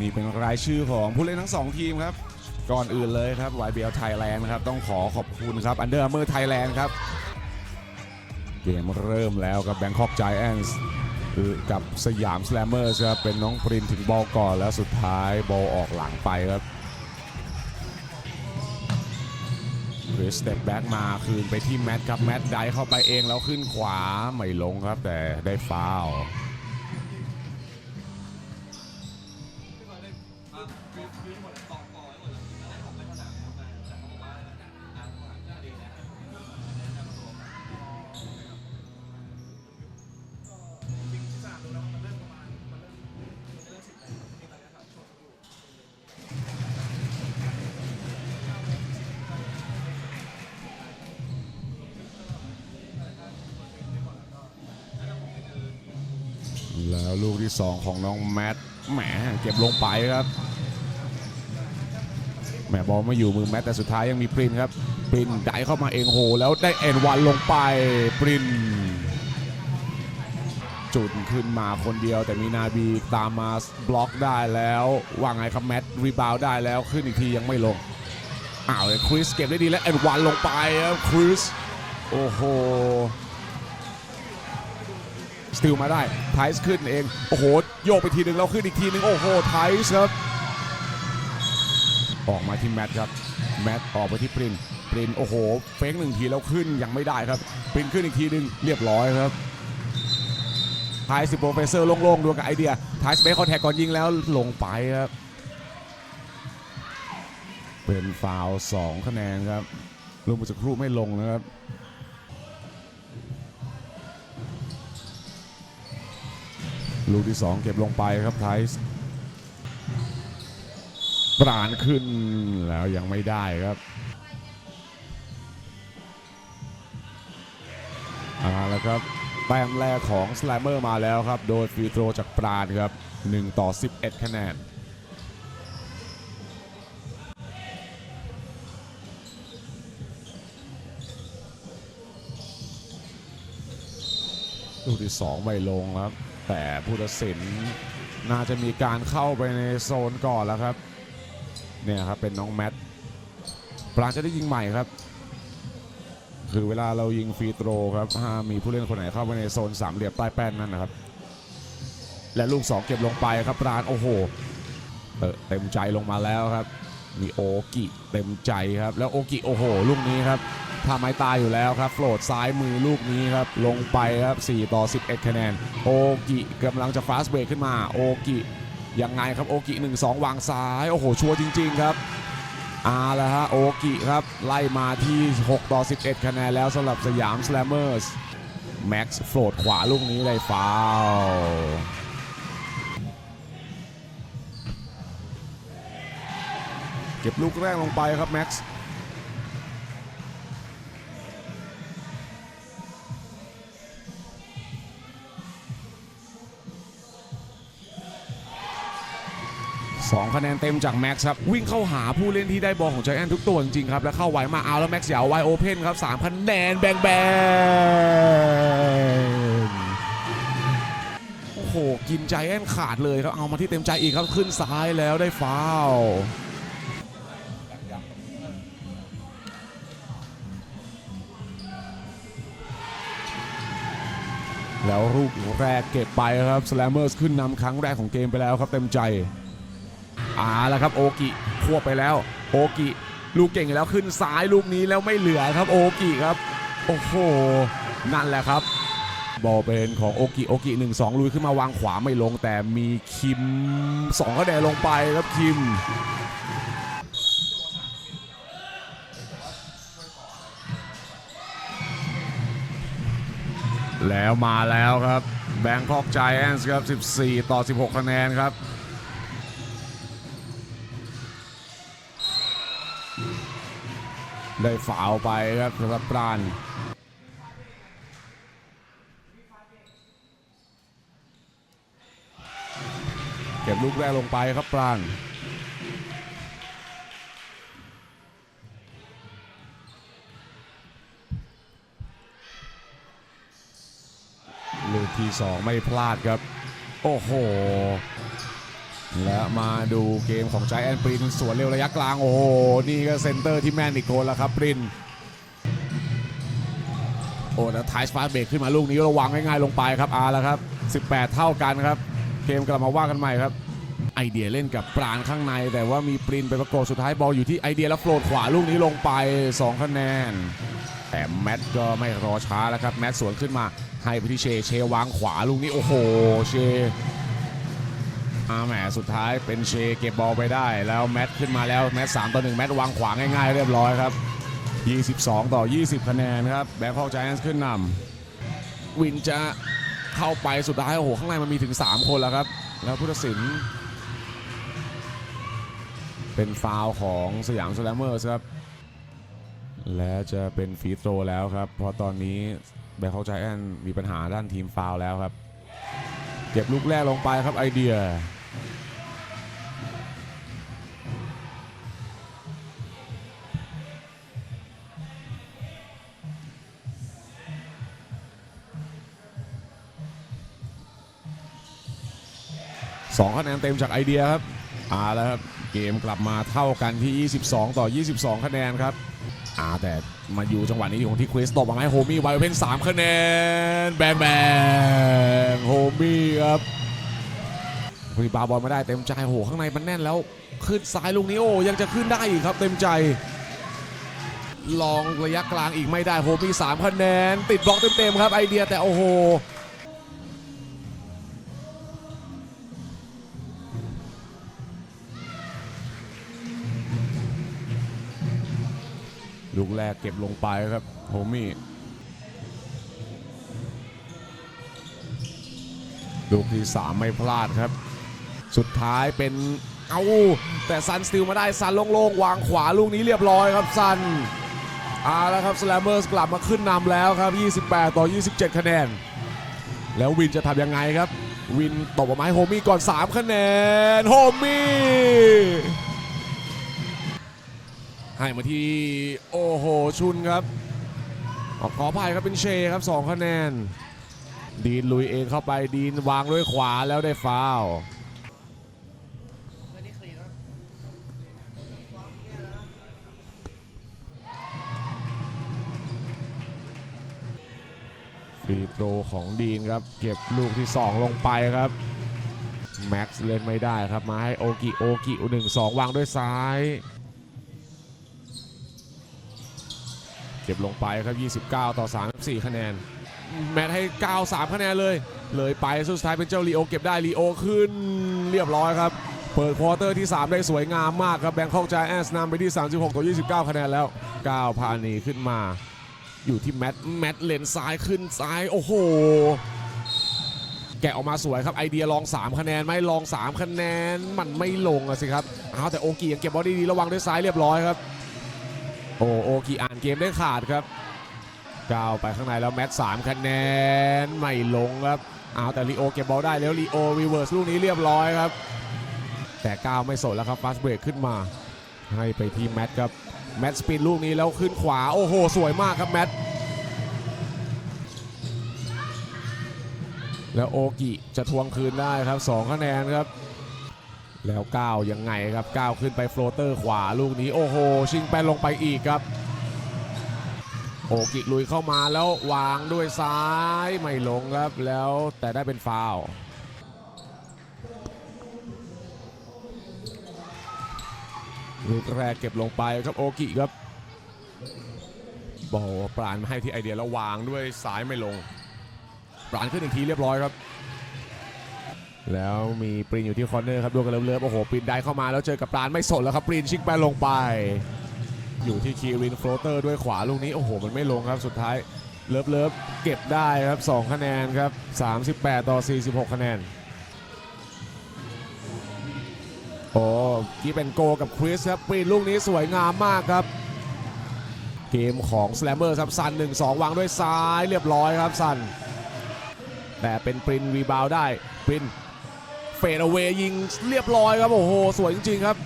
นี่เป็นรายชื่อของผู้เล่นทั้งสองทีมครับ ก่อนอื่นเลยครับ YBL Thailand ครับต้องขอขอบคุณครับ Under Armour Thailand ครับ เกมเริ่มแล้วกับ Bangkok Giants กับสยาม Slammer ครับเป็นน้องปรินถึงบอลก่อนแล้วสุดท้ายบอลออกหลังไปครับหรือสเต็ปแบ็กมาคืนไปที่แมตครับ แมตได้เข้าไปเองแล้วขึ้นขวา ไม่ลงครับแต่ได้ฟาวล์ แล้วลูกที่ 2 ของน้องแมทแหมเก็บลงไปครับแหมบอลไม่อยู่มือแมทแต่สุดท้ายยังมีปรินครับปรินได้เข้ามาเองโห แล้วได้เอ็นวันลงไปปรินจุดขึ้นมาคนเดียวแต่มีนาบีตามมาบล็อกได้แล้วว่าไงครับแมทรีบาวได้แล้วขึ้นอีกทียังไม่ลงอ้าวคริสเก็บได้ดีแล้วเอ็นวันลงไปครับคริสโอ้โห สติลมาได้ไทส์ขึ้นเอง โอ้โห โยกไปทีหนึ่งแล้วขึ้นอีกทีหนึ่งโอ้โหไทส์ครับ ออกมาที่แมทครับ แมทออกไปที่ปรินปรินโอ้โห เฟกหนึ่งทีแล้วขึ้นยังไม่ได้ครับ ปรินขึ้นอีกทีหนึ่งเรียบร้อยครับไทส์โปรเฟสเซอร์โล่งๆดูกับไอเดียไทส์เบคคอนแทคก่อนยิงแล้วลงไปครับ เป็นฟาวสองคะแนนครับลูกเมื่อสักครู่ไม่ลงนะครับ ลูกที่ 2 เก็บลงไปครับไทส์ปราณขึ้นแล้วยังไม่ได้ครับเอาละครับแต้มแรกของส l ลมเมอร์มาแล้วครับ โดยฟรีโตรจากปราณครับ 1 ต่อ 11 คะแนนลูกที่2ไม่ลงครับ แต่ผู้ตัดสินน่าจะมีการเข้าไปในโซนก่อนแล้วครับ เนี่ยครับเป็นน้องแมทปราณจะได้ยิงใหม่ครับ คือเวลาเรายิงฟรีโตรครับห้ามีผู้เล่นคนไหนเข้าไปในโซนสามเหลี่ยมใต้แป้นนั่นนะครับ และลูก 2 เก็บลงไปครับปราณโอ้โหเออเต็มใจลงมาแล้วครับ มีโอกิเต็มใจครับ แล้วโอกิโอ้โหลูกนี้ครับ ทำไม้ตายอยู่แล้วครับโฟลดซ้ายมือลูกนี้ครับ ลงไปครับ 4 ต่อ 11 คะแนน โอกิกำลังจะฟาสเบรกขึ้นมา โอกิยังไงครับ โอกิ 1-2 วางซ้าย โอ้โห ชัวร์จริง ๆ ครับอาและฮะ โอกิครับ ไล่มาที่ 6 ต่อ 11 คะแนนแล้วสำหรับสยามสแลมเมอร์สแม็กซ์โฟลดขวาลูกนี้ได้ฟาวเก็บลูกแรกลงไปครับแม็กซ์ สองคะแนนเต็มจากแม็กซ์ครับ วิ่งเข้าหาผู้เล่นที่ได้บอลของใจแอนทุกตัวจริงๆครับ แล้วเข้าไวมาเอาแล้วแม็กซ์ยาวไวโอเพนครับ3คะแนนแบงแบงโอ้โห กินใจแอนขาดเลยครับ เอามาที่เต็มใจอีกครับ ขึ้นซ้ายแล้วได้ฟาวแล้วลูกแรกเก็บไปครับ สแลมเมอร์สขึ้นนำครั้งแรกของเกมไปแล้วครับเต็มใจ อ่าแล้วครับโอกิควบไปแล้ว โอกิลูกเก่งแล้วขึ้นซ้ายลูกนี้แล้วไม่เหลือครับโอกิครับ โอ้โหนั่นแหละครับ บอลเป็นของโอกิโอกิหนึ่งสองลุยขึ้นมาวางขวาไม่ลง แต่มีคิมสองคะแนนลงไปครับคิมแล้วมาแล้วครับ แบงคอกไจแอนส์ครับ 14 ต่อ 16 คะแนนครับ ได้ฝาวไปครับสำหรับปราณเก็บลูกแรกลงไปครับปราณลูกที่2ไม่พลาดครับ โอ้โห และมาดูเกมของใจแอนปรินสวนเร็วระยะกลาง โอ้โห นี่ก็เซนเตอร์ที่แม่นอีกคนแล้วครับปริน โอ้แล้วท้ายสปาร์เบรกขึ้นมาลูกนี้ระวังง่ายๆลงไปครับอาแล้วครับ 18 เท่ากันครับ เกมกลับมาว่ากันใหม่ครับ ไอเดียเล่นกับปราณข้างใน แต่ว่ามีปรินไปประกบสุดท้ายบอลอยู่ที่ไอเดียแล้วโฟลดขวาลูกนี้ลงไป 2 คะแนน แต่แมตต์ก็ไม่รอช้าแล้วครับแมตต์สวนขึ้นมาให้ไปที่เชเชวางขวาลูกนี้โอ้โห เช อาแหมสุดท้ายเป็นเชเก็บบอลไปได้ แล้วแมตต์ขึ้นมาแล้วแมตต์3ต่อ1แมตต์วางขวาง่ายๆเรียบร้อยครับ 22 ต่อ 20 คะแนนครับแบงคอกไจแอนท์ขึ้นนำวินจะเข้าไปสุดท้ายโอ้โหข้างในมันมีถึง 3 คนแล้วครับ แล้วพุทธศิลป์เป็นฟาวของสยามสแลมเมอร์สครับ และจะเป็นฟีโตรแล้วครับ เพราะตอนนี้แบงคอกไจแอนท์มีปัญหาด้านทีมฟาวแล้วครับ เก็บลูกแรกลงไปครับไอเดีย สองคะแนนเต็มจากไอเดียครับอ่าแล้วครับเกมกลับมาเท่ากันที่ 22 ต่อ 22 คะแนนครับอ่าแต่มาอยู่จังหวะนี้ของที่คริสตบมาให้โฮมี่ไวเพน3คะแนน แบงแบงโฮมี่ครับ พีบาบอลไม่ได้เต็มใจโหข้างในมันแน่นแล้วขึ้นซ้ายลูกนี้โอ้ยังจะขึ้นได้อีกครับ เต็มใจ ลองระยะกลางอีกไม่ได้โฮมี่3คะแนน ติดบล็อกเต็มๆครับไอเดียแต่โอ้โหลูกแรกเก็บลงไปครับโฮมี่ลูกที่ 3 ไม่พลาดครับ สุดท้ายเป็นเอาแต่ซันสติลมาได้ซันโล่งๆวางขวาลูกนี้เรียบร้อยครับซันเอาแล้วครับสแลมเมอร์กลับมาขึ้นนำแล้วครับ 28 ต่อ 27 คะแนน แล้ววินจะทำยังไงครับ วินตบออกมาให้โฮมี่ก่อน 3 คะแนน โฮมี่ให้มาที่โอ้โหชุนครับออกขออภัยครับเป็นเชครับ 2 คะแนน ดีนลุยเองเข้าไปดีนวางด้วยขวาแล้วได้ฟาวล์ ฟรีโตรของดีนครับ เก็บลูกที่ 2 ลงไปครับ แม็กซ์เล่นไม่ได้ครับ มาให้โอกิโอกิหนึ่งสองวางด้วยซ้าย เก็บลงไปครับ 29 ต่อ 34 คะแนน แมตช์ให้ 93 คะแนนเลย เลยไปสุดท้ายเป็นเจ้าลีโอเก็บได้ลีโอขึ้นเรียบร้อยครับ เปิดควอเตอร์ที่ 3 ได้สวยงามมากครับแบงคอกจายแอนส์นำไปที่ 36 ต่อ 29 คะแนนแล้ว9พานีขึ้นมา อยู่ที่แมตต์แมตต์เลนซ้ายขึ้นซ้ายโอ้โห แกะออกมาสวยครับไอเดียลอง 3 คะแนนไม่ลอง 3 คะแนนมันไม่ลงอะสิครับเอาแต่โอกียังเก็บบอลได้ดีระวังด้วยซ้ายเรียบร้อยครับ โอ้โอกีอ่านเกมได้ขาดครับก้าวไปข้างในแล้วแมตช์3คะแนนไม่ลงครับเอาแต่ลีโอเก็บบอลได้แล้วลีโอรีเวิร์สลูกนี้เรียบร้อยครับ แต่ก้าวไม่สนแล้วครับฟาสเบรกขึ้นมา ให้ไปที่แมตช์ครับ แมตสปินลูกนี้แล้วขึ้นขวา โอ้โห สวยมากครับแมตแล้วโอกิจะทวงคืนได้ครับ2คะแนนครับ แล้วก้าวยังไงครับก้าวขึ้นไปโฟลเตอร์ขวาลูกนี้โอ้โห ชิงแปนลงไปอีกครับ โอกิลุยเข้ามาแล้ววางด้วยซ้ายไม่ลงครับแล้วแต่ได้เป็นฟาวล์ ลูกแรกเก็บลงไปครับโอกิครับบอลปราณมาให้ที่ไอเดียแล้ววางด้วยซ้ายไม่ลง ปราณขึ้นอีกทีเรียบร้อยครับ แล้วมีปรินอยู่ที่คอร์เนอร์ครับดวงกันเลิฟๆโอ้โหปรินได้เข้ามาแล้วเจอกับปราณไม่สนแล้วครับปรินชิงแปลงไป อยู่ที่คีรินโฟลเตอร์ด้วยขวาลูกนี้โอ้โหมันไม่ลงครับสุดท้ายเลิฟเลิฟเก็บได้ครับ 2 คะแนนครับ 38 ต่อ 46 คะแนน โอ้ที่เป็นโกกับคริสครับปรินลูกนี้สวยงามมากครับ เกมของสแลมเมอร์ครับซัน1-2 วางด้วยซ้ายเรียบร้อยครับซัน แต่เป็นปรินรีบาวได้ปรินเฟดเอาเวยิงเรียบร้อยครับ โอ้โห สวยจริงๆครับ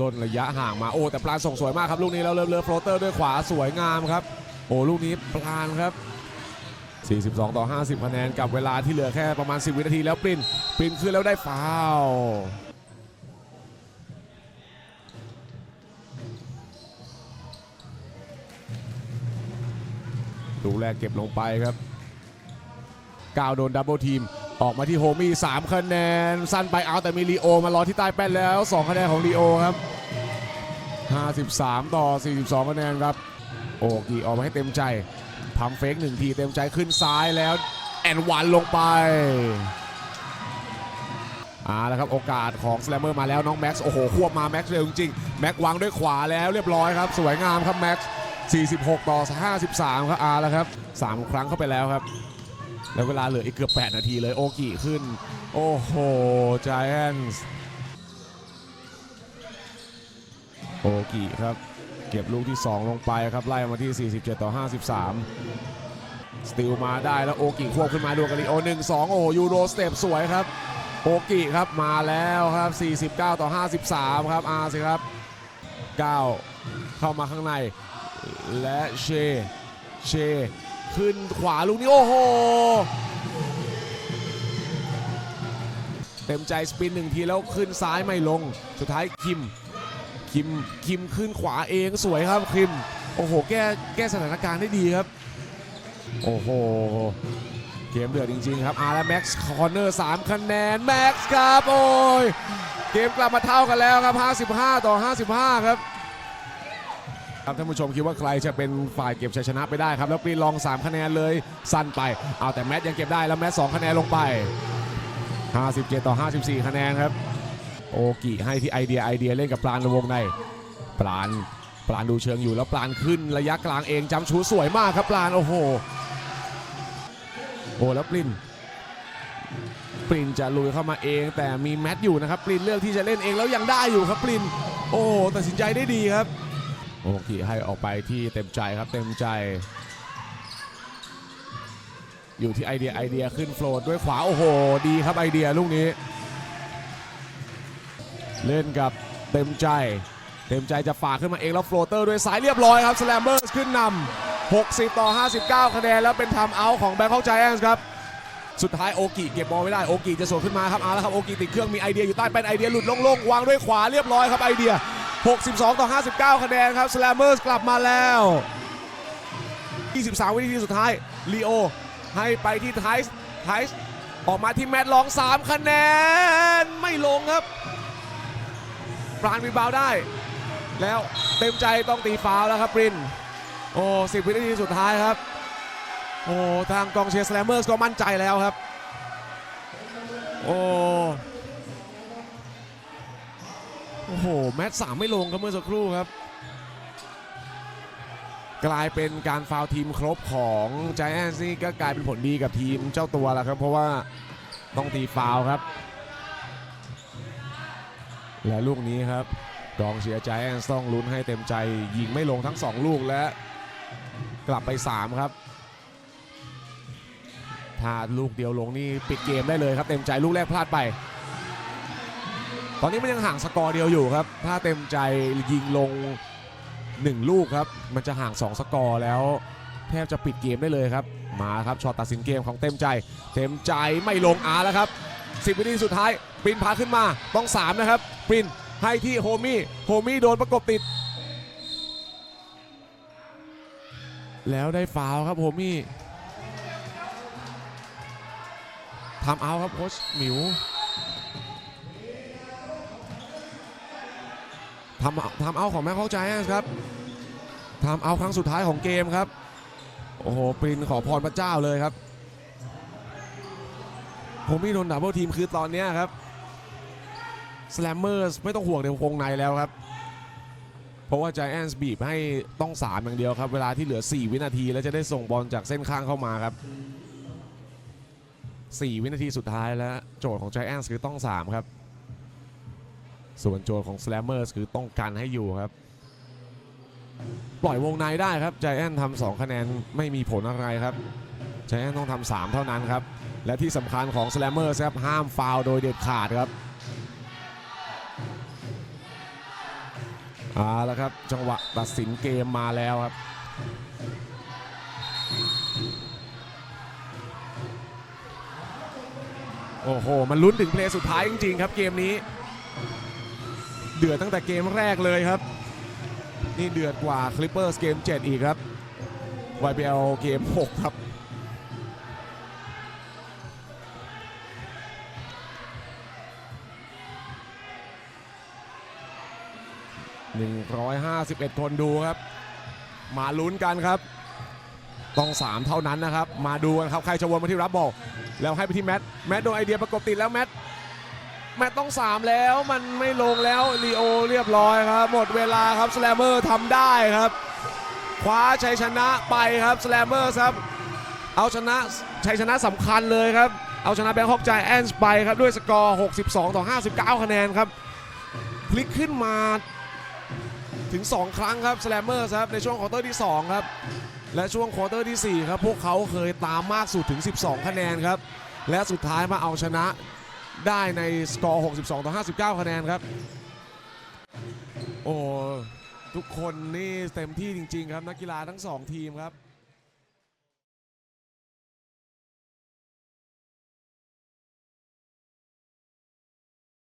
ล่นระยะห่างมาโอ้แต่ปลานส่งสวยมากครับลูกนี้แล้วเลิฟเลิฟโฟลเตอร์ด้วยขวาสวยงามครับ โอ้ลูกนี้ปลานครับ 42 ต่อ 50คะแนนกับเวลาที่เหลือแค่ประมาณ 10 วินาทีแล้วปริน ปรินขึ้นแล้วได้ฟาวลูกแรกเก็บลงไปครับก้าวโดนดับเบิลทีม ออกมาที่โฮมี่3คะแนน สั้นไปเอาแต่มีลีโอมารอที่ใต้แป้นแล้ว 2 คะแนนของลีโอครับ 53 ต่อ 42 คะแนนครับ โอ้กีออกมาให้เต็มใจพัมเฟกหนึ่งทีเต็มใจขึ้นซ้ายแล้ว แอนวันลงไป อ่าแล้วครับโอกาสของสแลมเมอร์มาแล้วน้องแม็กซ์โอ้โหควบมาแม็กซ์เร็วจริงๆแม็กซ์วางด้วยขวาแล้วเรียบร้อยครับ สวยงามครับแม็กซ์46 ต่อ 53 ครับอาแล้วครับ 3 ครั้งเข้าไปแล้วครับ แล้วเวลาเหลืออีกเกือบ 8 นาทีเลยโอกิขึ้น โอ้โหจ i แอนส์โอกิครับ เก็บลูกที่ 2 ลงไปครับ ไล่มาที่ 47 ต่อ 53 สติลมาได้แล้วโอกิควบขึ้นมาดูกันลีโอ1 2 โอ้โหยูโรสเต็ปสวยครับ โอกิครับมาแล้วครับ 49 ต่อ 53 ครับอาสิครับ9เข้ามาข้างใน และเช เช ขึ้นขวาลูกนี้โอ้โห เต็มใจสปินหนึ่งทีแล้วขึ้นซ้ายไม่ลง สุดท้ายคิม คิม คิมขึ้นขวาเองสวยครับคิม โอ้โห แก้ แก้สถานการณ์ได้ดีครับ โอ้โห เกมเดือดจริงๆครับอาร์และแม็กซ์คอร์เนอร์3คะแนนแม็กซ์ครับโอ้ยเกมกลับมาเท่ากันแล้วครับ 55 ต่อ 55 ครับครับท่านผู้ชมคิดว่าใครจะเป็นฝ่ายเก็บชัยชนะไปได้ครับ แล้วปรีนลอง 3 คะแนนเลยสั้นไปเอาแต่แมตช์ยังเก็บได้แล้วแมตช์2คะแนนลงไป 57 ต่อ 54 คะแนนครับ โอกิให้ที่ไอเดียไอเดียเล่นกับปราณในวงในปราณปราณดูเชิงอยู่แล้วปราณขึ้นระยะกลางเองจำชูสวยมากครับปราณโอ้โห โอ้แล้วปรินปรินจะลุยเข้ามาเองแต่มีแมตช์อยู่นะครับปรินเลือกที่จะเล่นเองแล้วยังได้อยู่ครับปริน โอ้ตัดสินใจได้ดีครับ โอเคให้ออกไปที่เต็มใจครับเต็มใจ อยู่ที่ไอเดียไอเดียขึ้นโฟลดด้วยขวาโอ้โห ดีครับไอเดียลูกนี้ เล่นกับเต็มใจ เต็มใจจะฝากขึ้นมาเองแล้วโฟลเตอร์ด้วยสายเรียบร้อยครับสแลมเบอร์ขึ้นนำ 60 ต่อ 59 คะแนนแล้วเป็นทำเอาของแบงคอกไจแอนส์ครับสุดท้ายโอกิเก็บบอลไม่ได้โอกิจะสวนขึ้นมาครับเอาละครับโอกิติดเครื่องมีไอเดียอยู่ใต้เป็นไอเดียหลุดโล่งๆวางด้วยขวาเรียบร้อยครับไอเดีย 62 ต่อ 59 คะแนนครับสแลมเมอร์กลับมาแล้ว 23 วินาทีสุดท้ายลีโอให้ไปที่ไทส์ไทส์ออกมาที่แมตต์ลอง 3 คะแนนไม่ลงครับปราณมีบาวได้ แล้วเต็มใจต้องตีฟาวแล้วครับปริน โอ้10วินาทีสุดท้ายครับ โอ้ทางกองเชียร์สแลมเมอร์ก็มั่นใจแล้วครับ โอ้โอ้โห แมตช์สามไม่ลงครับเมื่อสักครู่ครับ กลายเป็นการฟาวทีมครบของจ i แอนซี่ก็กลายเป็นผลดีกับทีมเจ้าตัวแล้วครับ เพราะว่าต้องตีฟาวครับ และลูกนี้ครับกองเชียร์จ i แอนต้องลุ้นให้เต็มใจยิงไม่ลงทั้ง 2 ลูกและ กลับไป 3 ครับ ถ้าลูกเดียวลงนี่ปิดเกมได้เลยครับ เต็มใจลูกแรกพลาดไป ตอนนี้มันยังห่างสกอร์เดียวอยู่ครับ ถ้าเต็มใจยิงลง 1 ลูกครับ มันจะห่าง 2 สกอร์แล้ว แทบจะปิดเกมได้เลยครับ มาครับช็อตตัดสินเกมของเต็มใจ เต็มใจไม่ลงอาแล้วครับ10วินาทีสุดท้ายปรินพาขึ้นมาต้อง 3 นะครับปรินให้ที่โฮมี่โฮมี่โดนประกบติด แล้วได้ฟาวครับโฮมี่ทำเอาครับโค้ชหมิวทำทำเอาของแม็กเขาใจครับทำเอาครั้งสุดท้ายของเกมครับ โอ้โหปรินขอพรพระเจ้าเลยครับผมมี่โดนดับเบิลทีมคือตอนเนี้ยครับ สแลมเมอร์ไม่ต้องห่วงเดี๋ยววงในแล้วครับ เพราะว่า Giants บีบให้ต้อง3อย่างเดียวครับ เวลาที่เหลือ 4 วินาที แล้วจะได้ส่งบอลจากเส้นข้างเข้ามาครับ 4 วินาทีสุดท้ายแล้วโจทย์ของ Giants คือต้อง 3 ครับ ส่วนโจทย์ของ Slammers คือต้องกันให้อยู่ครับ ปล่อยวงในได้ครับ Giant ทำ2คะแนนไม่มีผลอะไรครับ Giant ต้องทำ3เท่านั้นครับและที่สำคัญของ Slammers ครับห้ามฟาวโดยเด็ดขาดครับ เอาละครับ จังหวะตัดสินเกมมาแล้วครับ โอ้โห มันลุ้นถึงเพลย์สุดท้ายจริง ๆ ครับเกมนี้ เดือดตั้งแต่เกมแรกเลยครับ นี่เดือดกว่า Clippers เกม 7 อีกครับ YBL เกม 6 ครับ 151 คนดูครับ มาลุ้นกันครับ ต้อง 3 เท่านั้นนะครับ มาดูกันครับ ใครจะวนมาที่รับบอลแล้วให้ไปที่แมท แมทโดนไอเดียประกบติดแล้วแมท แมตช์ต้อง 3 แล้วมันไม่ลงแล้วลีโอเรียบร้อยครับ หมดเวลาครับสแลมเมอร์ทำได้ครับ คว้าชัยชนะไปครับสแลมเมอร์ครับ เอาชนะชัยชนะสำคัญเลยครับ เอาชนะแบงคอกใจแอนส์ไปครับด้วยสกอร์ 62 ต่อ 59 คะแนนครับ พลิกขึ้นมา ถึง 2 ครั้งครับสแลมเมอร์ครับในช่วงควอเตอร์ที่ 2 ครับ และช่วงควอเตอร์ที่ 4 ครับ พวกเขาเคยตามมากสุดถึง 12 คะแนนครับ และสุดท้ายมาเอาชนะได้ในสกอร์ 62 ต่อ 59 คะแนนครับ โอ้ทุกคนนี่เต็มที่จริง ๆ ครับ นักกีฬาทั้ง 2 ทีมครับ